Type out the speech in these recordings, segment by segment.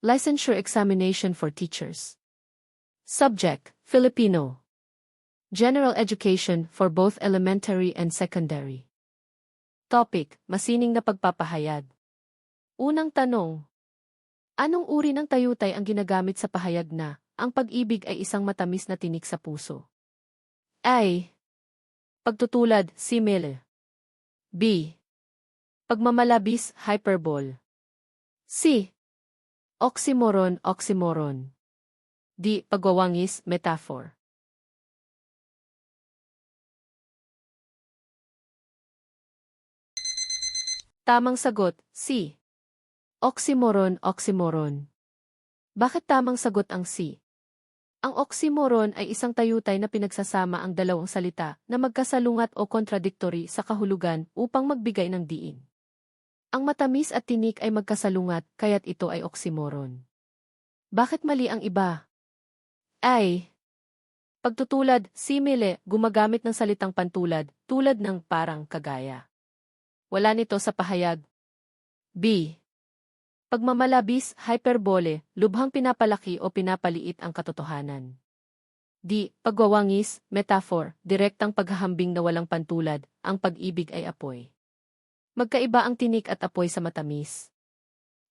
Licensure Examination for Teachers. Subject, Filipino. General Education for both elementary and secondary. Topic, Masining na pagpapahayag. Unang tanong. Anong uri ng tayutay ang ginagamit sa pahayag na, ang pag-ibig ay isang matamis na tinik sa puso? A. Pagtutulad, simile. B. Pagmamalabis, hyperbole. C. Oxymoron, oxymoron. D. Pagwawangis, metaphor. Tamang sagot, C. Oxymoron, oxymoron. Bakit tamang sagot ang C? Ang oxymoron ay isang tayutay na pinagsasama ang dalawang salita na magkasalungat o contradictory sa kahulugan upang magbigay ng diin. Ang matamis at tinik ay magkasalungat kaya't ito ay oxymoron. Bakit mali ang iba? Ay. Pagtutulad, simile, gumagamit ng salitang pantulad, tulad ng parang kagaya. Wala nito sa pahayag. B. Pagmamalabis, hyperbole, lubhang pinapalaki o pinapaliit ang katotohanan. D. Pagwawangis, metaphor, direktang paghahambing na walang pantulad, ang pag-ibig ay apoy. Magkaiba ang tinik at apoy sa matamis.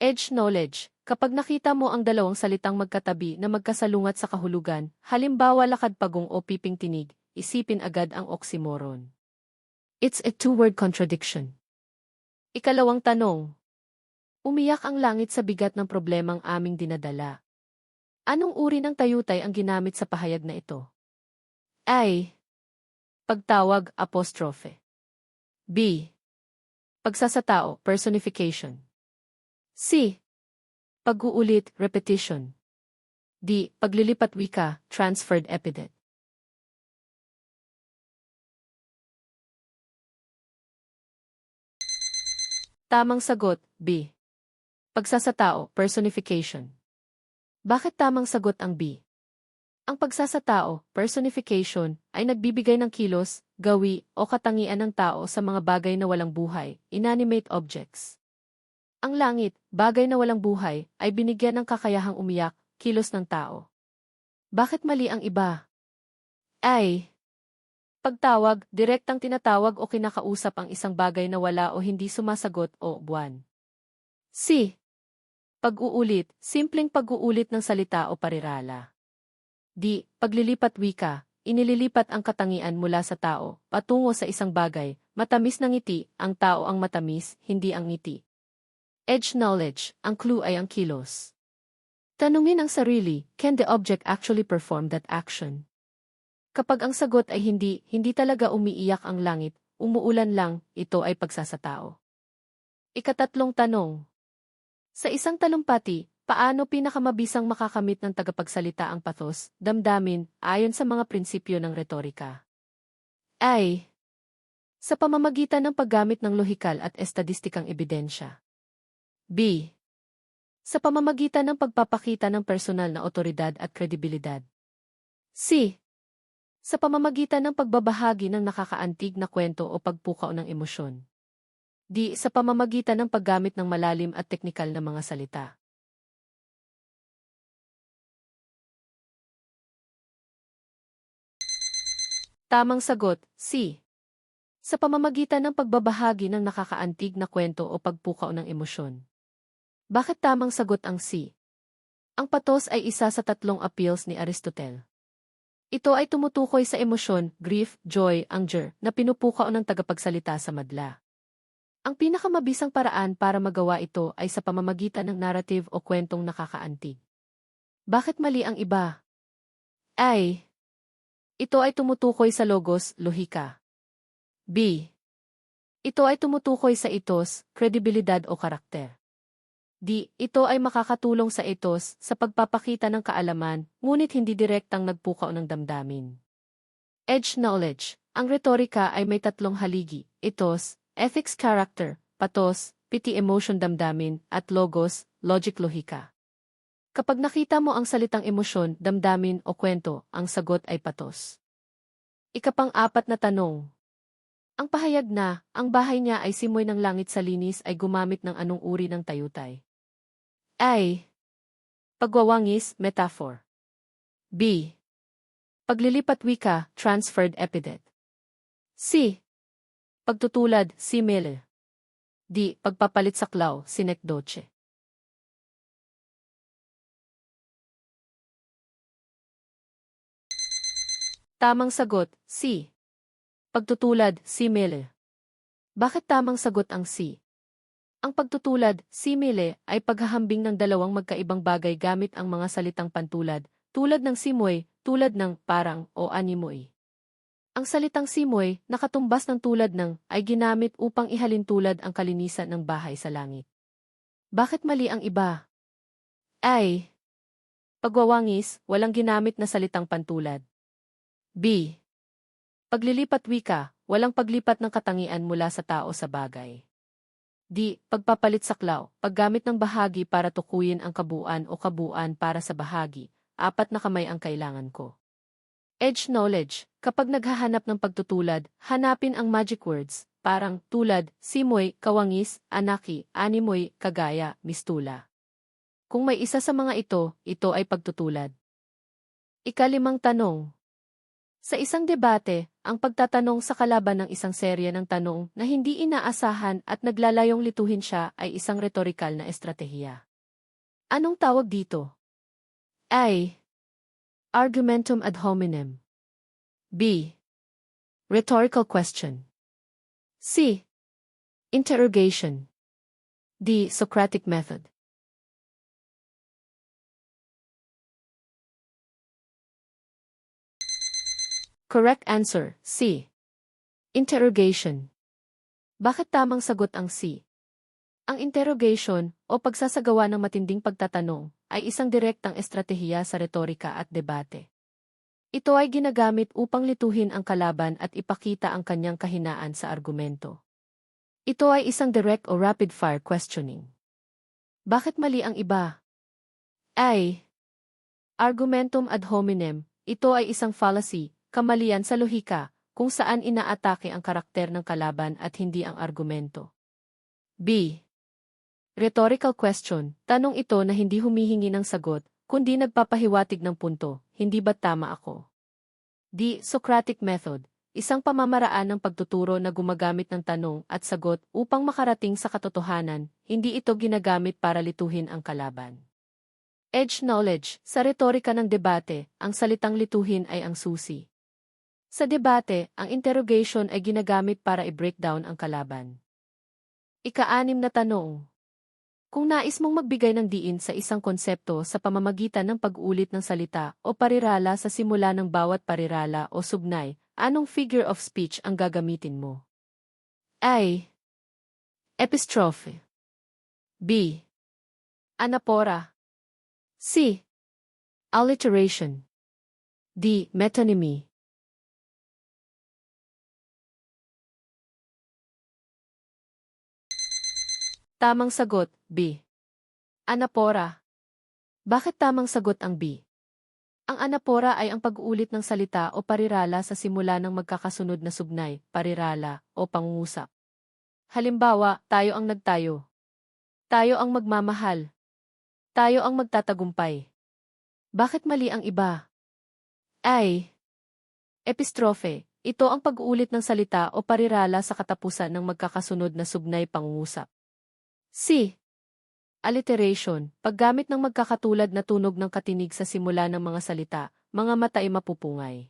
Edge knowledge, kapag nakita mo ang dalawang salitang magkatabi na magkasalungat sa kahulugan, halimbawa lakad pagong o piping tinig, isipin agad ang oxymoron. It's a two-word contradiction. Ikalawang tanong, Umiyak ang langit sa bigat ng problemang aming dinadala. Anong uri ng tayutay ang ginamit sa pahayag na ito? Ay. Pagtawag, apostrophe. B. Pagsasatao, personification. C. Pag-uulit, repetition. D. Paglilipat wika, transferred epithet. Tamang sagot, B. Pagsasatao, personification. Bakit tamang sagot ang B? Ang pagsasatao, personification, ay nagbibigay ng kilos, gawi, o katangian ng tao sa mga bagay na walang buhay, inanimate objects. Ang langit, bagay na walang buhay, ay binigyan ng kakayahang umiyak, kilos ng tao. Bakit mali ang iba? Ay, Pagtawag, direktang tinatawag o kinakausap ang isang bagay na wala o hindi sumasagot o buwan. C. Pag-uulit, simpleng pag-uulit ng salita o parirala. D. Paglilipat wika, inililipat ang katangian mula sa tao, patungo sa isang bagay, matamis ng ngiti, ang tao ang matamis, hindi ang ngiti. Edge knowledge, ang clue ay ang kilos. Tanungin ang sarili, can the object actually perform that action? Kapag ang sagot ay hindi, hindi talaga umiiyak ang langit, umuulan lang, ito ay pagsasatao. Ikatatlong tanong, sa isang talumpati, paano pinakamabisang makakamit ng tagapagsalita ang pathos, damdamin, ayon sa mga prinsipyo ng retorika? Ay. Sa pamamagitan ng paggamit ng lohikal at estadistikang ebidensya. B. Sa pamamagitan ng pagpapakita ng personal na otoridad at kredibilidad. C. Sa pamamagitan ng pagbabahagi ng nakakaantig na kwento o pagpukaw ng emosyon. Di sa pamamagitan ng paggamit ng malalim at teknikal na mga salita. Tamang sagot, C. Sa pamamagitan ng pagbabahagi ng nakakaantig na kwento o pagpukaw ng emosyon. Bakit tamang sagot ang C? Ang patos ay isa sa tatlong appeals ni Aristotle. Ito ay tumutukoy sa emosyon, grief, joy, anger, na pinupukaw ng tagapagsalita sa madla. Ang pinakamabisang paraan para magawa ito ay sa pamamagitan ng narrative o kwentong nakakaantig. Bakit mali ang iba? Ay. Ito ay tumutukoy sa logos, lohika. B. Ito ay tumutukoy sa itos, kredibilidad o karakter. D. Ito ay makakatulong sa itos sa pagpapakita ng kaalaman, ngunit hindi direktang nagpukaw ng damdamin. Edge knowledge. Ang retorika ay may tatlong haligi, itos, ethics character, patos, pity emotion damdamin, at logos, logic lohika. Kapag nakita mo ang salitang emosyon, damdamin o kwento, ang sagot ay patos. Ikapang apat na tanong. Ang pahayag na, ang bahay niya ay simoy ng langit sa linis ay gumamit ng anong uri ng tayutay? Ay. Pagwawangis, metaphor. B. Paglilipat wika, transferred epithet. C. Pagtutulad, simile. D. Pagpapalit saklaw, sinekdoche. Tamang sagot, C. Pagtutulad, simile. Bakit tamang sagot ang C? Ang pagtutulad, simile, ay paghahambing ng dalawang magkaibang bagay gamit ang mga salitang pantulad, tulad ng simoy, tulad ng parang o animoy. Ang salitang simoy, nakatumbas ng tulad ng, ay ginamit upang ihalin tulad ang kalinisan ng bahay sa langit. Bakit mali ang iba? Ay. Pagwawangis, walang ginamit na salitang pantulad. B. Paglilipat wika, walang paglipat ng katangian mula sa tao sa bagay. D. Pagpapalit saklaw, paggamit ng bahagi para tukuyin ang kabuuan o kabuuan para sa bahagi, apat na kamay ang kailangan ko. Edge knowledge, kapag naghahanap ng pagtutulad, hanapin ang magic words, parang tulad, simoy, kawangis, anaki, animoy, kagaya, mistula. Kung may isa sa mga ito, ito ay pagtutulad. Ikalimang tanong. Sa isang debate, ang pagtatanong sa kalaban ng isang serye ng tanong na hindi inaasahan at naglalayong lituhin siya ay isang retorikal na estratehiya. Anong tawag dito? A. Argumentum ad hominem. B. Rhetorical question. C. Interrogation. D. Socratic method. Correct answer, C. Interrogation. Bakit tamang sagot ang C? Ang interrogation, o pagsasagawa ng matinding pagtatanong, ay isang direktang estratehiya sa retorika at debate. Ito ay ginagamit upang lituhin ang kalaban at ipakita ang kanyang kahinaan sa argumento. Ito ay isang direct o rapid-fire questioning. Bakit mali ang iba? Ay. Argumentum ad hominem, ito ay isang fallacy, kamalian sa lohika, kung saan inaatake ang karakter ng kalaban at hindi ang argumento. B. Rhetorical question, tanong ito na hindi humihingi ng sagot, kundi nagpapahiwatig ng punto, hindi ba tama ako? D. Socratic method, isang pamamaraan ng pagtuturo na gumagamit ng tanong at sagot upang makarating sa katotohanan, hindi ito ginagamit para lituhin ang kalaban. Edge knowledge, sa retorika ng debate, ang salitang lituhin ay ang susi. Sa debate, ang interrogation ay ginagamit para i-breakdown ang kalaban. Ika-anim na tanong. Kung nais mong magbigay ng diin sa isang konsepto sa pamamagitan ng pag-ulit ng salita o parirala sa simula ng bawat parirala o sugnay, anong figure of speech ang gagamitin mo? A. Epistrophe B. Anapora C. Alliteration D. Metonymy Tamang sagot, B. Anapora. Bakit tamang sagot ang B? Ang anapora ay ang pag-uulit ng salita o parirala sa simula ng magkakasunod na sugnay, parirala, o pangungusap. Halimbawa, tayo ang nagtayo. Tayo ang magmamahal. Tayo ang magtatagumpay. Bakit mali ang iba? Ay. Epistrophe. Ito ang pag-uulit ng salita o parirala sa katapusan ng magkakasunod na sugnay pangungusap. C. Alliteration, paggamit ng magkakatulad na tunog ng katinig sa simula ng mga salita, mga mata ay mapupungay.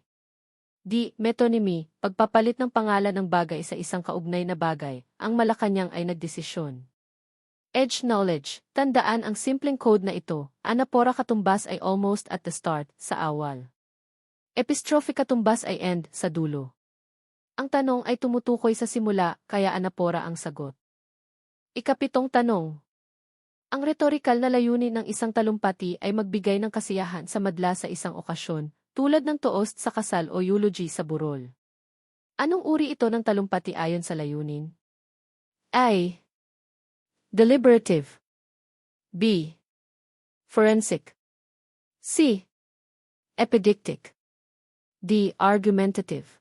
D. Metonymy, pagpapalit ng pangalan ng bagay sa isang kaugnay na bagay, ang malakanyang ay nagdesisyon. Edge knowledge, tandaan ang simpleng code na ito, anapora katumbas ay almost at the start, sa awal. Epistrophe katumbas ay end, sa dulo. Ang tanong ay tumutukoy sa simula, kaya anapora ang sagot. Ikapitong tanong. Ang retorikal na layunin ng isang talumpati ay magbigay ng kasiyahan sa madla sa isang okasyon, tulad ng toast sa kasal o eulogy sa burol. Anong uri ito ng talumpati ayon sa layunin? A. Deliberative B. Forensic C. Epidictic D. Argumentative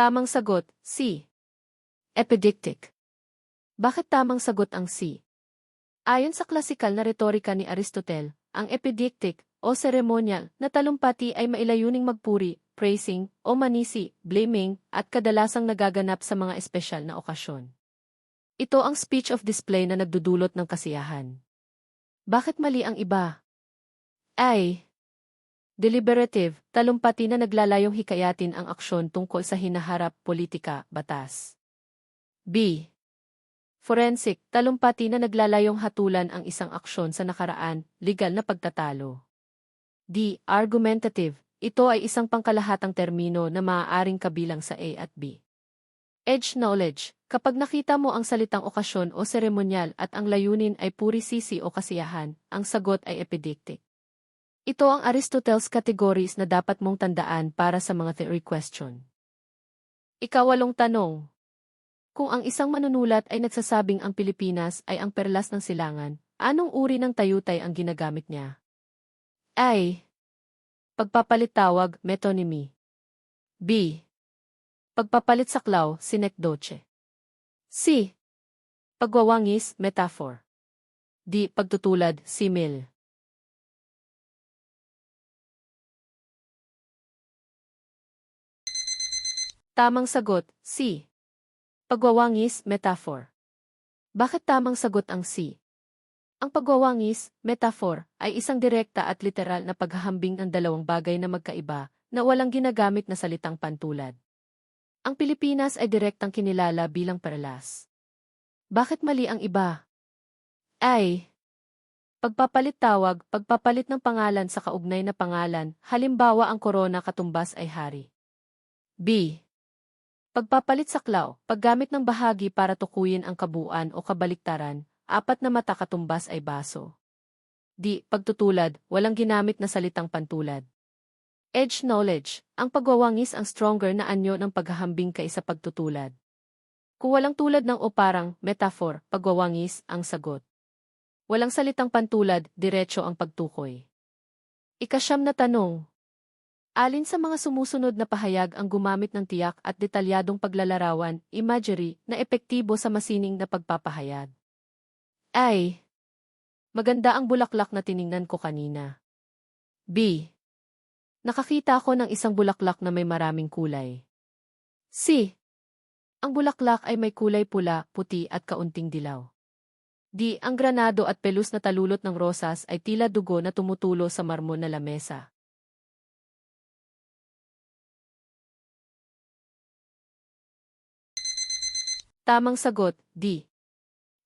Tamang sagot, C. Epidictic. Bakit tamang sagot ang C? Ayon sa klasikal na retorika ni Aristotle, ang epidictic o ceremonial na talumpati ay mailayuning magpuri, praising, o manisi, blaming, at kadalasang nagaganap sa mga espesyal na okasyon. Ito ang speech of display na nagdudulot ng kasiyahan. Bakit mali ang iba? Ay, deliberative, talumpati na naglalayong hikayatin ang aksyon tungkol sa hinaharap, politika, batas. B. Forensic, talumpati na naglalayong hatulan ang isang aksyon sa nakaraan, legal na pagtatalo. D. Argumentative, ito ay isang pangkalahatang termino na maaaring kabilang sa A at B. Edge knowledge, kapag nakita mo ang salitang okasyon o seremonyal at ang layunin ay puri sisi o kasiyahan, ang sagot ay epidictic. Ito ang Aristotle's categories na dapat mong tandaan para sa mga theory question. Ikawalong tanong. Kung ang isang manunulat ay nagsasabing ang Pilipinas ay ang perlas ng silangan, anong uri ng tayutay ang ginagamit niya? Ay. Pagpapalit tawag, metonymy. B. Pagpapalit saklaw, sinekdoche. C. Pagwawangis, metaphor. D. Pagtutulad, simil. Tamang sagot, C. Pagwawangis, metaphor. Bakit tamang sagot ang C? Ang pagwawangis, metaphor, ay isang direkta at literal na paghahambing ng dalawang bagay na magkaiba na walang ginagamit na salitang pantulad. Ang Pilipinas ay direktang kinilala bilang paralas. Bakit mali ang iba? Ay, pagpapalit tawag, pagpapalit ng pangalan sa kaugnay na pangalan, halimbawa ang korona katumbas ay hari. B. Pagpapalit saklaw, paggamit ng bahagi para tukuyin ang kabuuan o kabaliktaran, apat na mata katumbas ay baso. D. Pagtutulad, walang ginamit na salitang pantulad. Edge knowledge, ang pagwawangis ang stronger na anyo ng paghahambing kaysa pagtutulad. Kung walang tulad ng o parang, metaphor, pagwawangis, ang sagot. Walang salitang pantulad, diretso ang pagtukoy. Ikasyam na tanong, Alin sa mga sumusunod na pahayag ang gumamit ng tiyak at detalyadong paglalarawan, imagery, na epektibo sa masining na pagpapahayag? Ay. Maganda ang bulaklak na tiningnan ko kanina. B. Nakakita ako ng isang bulaklak na may maraming kulay. C. Ang bulaklak ay may kulay pula, puti at kaunting dilaw. D. Ang granado at pelus na talulot ng rosas ay tila dugo na tumutulo sa marmon na lamesa. Tamang sagot, D.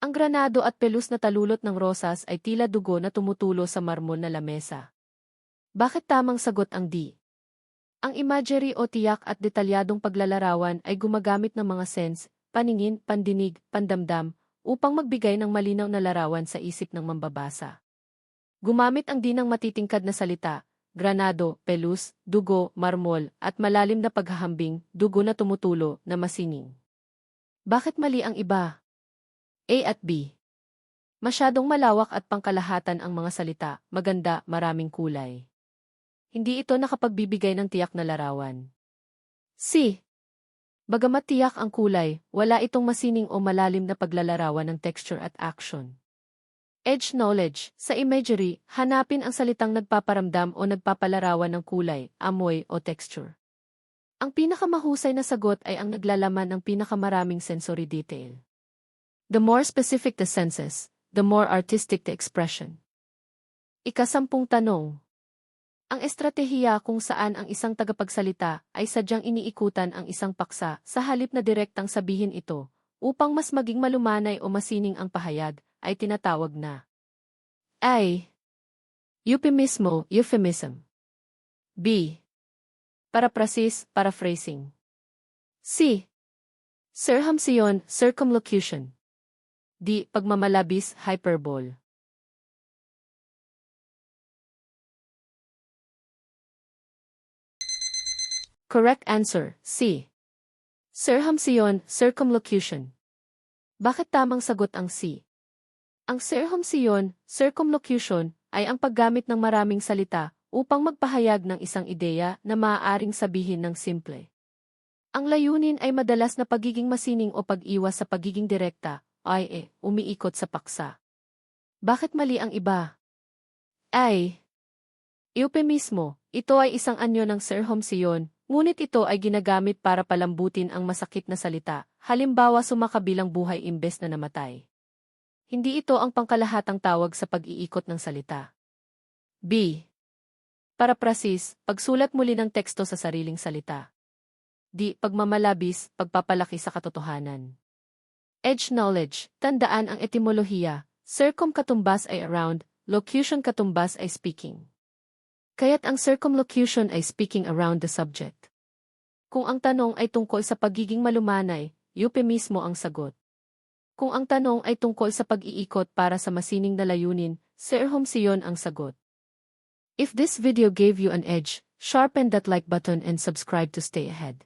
Ang granado at pelus na talulot ng rosas ay tila dugo na tumutulo sa marmol na lamesa. Bakit tamang sagot ang D? Ang imagery o tiyak at detalyadong paglalarawan ay gumagamit ng mga sense, paningin, pandinig, pandamdam, upang magbigay ng malinaw na larawan sa isip ng mambabasa. Gumamit ang dinang matitingkad na salita, granado, pelus, dugo, marmol, at malalim na paghahambing, dugo na tumutulo, na masining. Bakit mali ang iba? A at B. Masyadong malawak at pangkalahatan ang mga salita, maganda, maraming kulay. Hindi ito nakapagbibigay ng tiyak na larawan. C. Bagamat tiyak ang kulay, wala itong masining o malalim na paglalarawan ng texture at action. Edge knowledge, sa imagery, hanapin ang salitang nagpaparamdam o nagpapalarawan ng kulay, amoy o texture. Ang pinakamahusay na sagot ay ang naglalaman ng pinakamaraming sensory detail. The more specific the senses, the more artistic the expression. Ikasampung tanong. Ang estratehiya kung saan ang isang tagapagsalita ay sadyang iniikutan ang isang paksa sa halip na direktang sabihin ito, upang mas maging malumanay o masining ang pahayag, ay tinatawag na ay euphemismo, euphemism. B. Paraprasis, paraphrasing. C. Circumcision, circumlocution. D. Pagmamalabis, hyperbole. Correct answer, C. Circumcision, circumlocution. Bakit tamang sagot ang C? Ang circumcision, circumlocution, ay ang paggamit ng maraming salita upang magpahayag ng isang ideya na maaaring sabihin ng simple. Ang layunin ay madalas na pagiging masining o pag-iwas sa pagiging direkta, ay eh, umiikot sa paksa. Bakit mali ang iba? Ay, euphemismo, ito ay isang anyo ng sirhomsiyon, ngunit ito ay ginagamit para palambutin ang masakit na salita, halimbawa sumakabilang buhay imbes na namatay. Hindi ito ang pangkalahatang tawag sa pag-iikot ng salita. B. Paraprasis, pagsulat muli ng teksto sa sariling salita. D. Pagmamalabis, pagpapalaki sa katotohanan. Edge knowledge, tandaan ang etimolohiya, circum katumbas ay around, locution katumbas ay speaking. Kaya't ang circumlocution ay speaking around the subject. Kung ang tanong ay tungkol sa pagiging malumanay, euphemismo ang sagot. Kung ang tanong ay tungkol sa pag-iikot para sa masining na layunin, sirhomsiyon ang sagot. If this video gave you an edge, sharpen that like button and subscribe to stay ahead.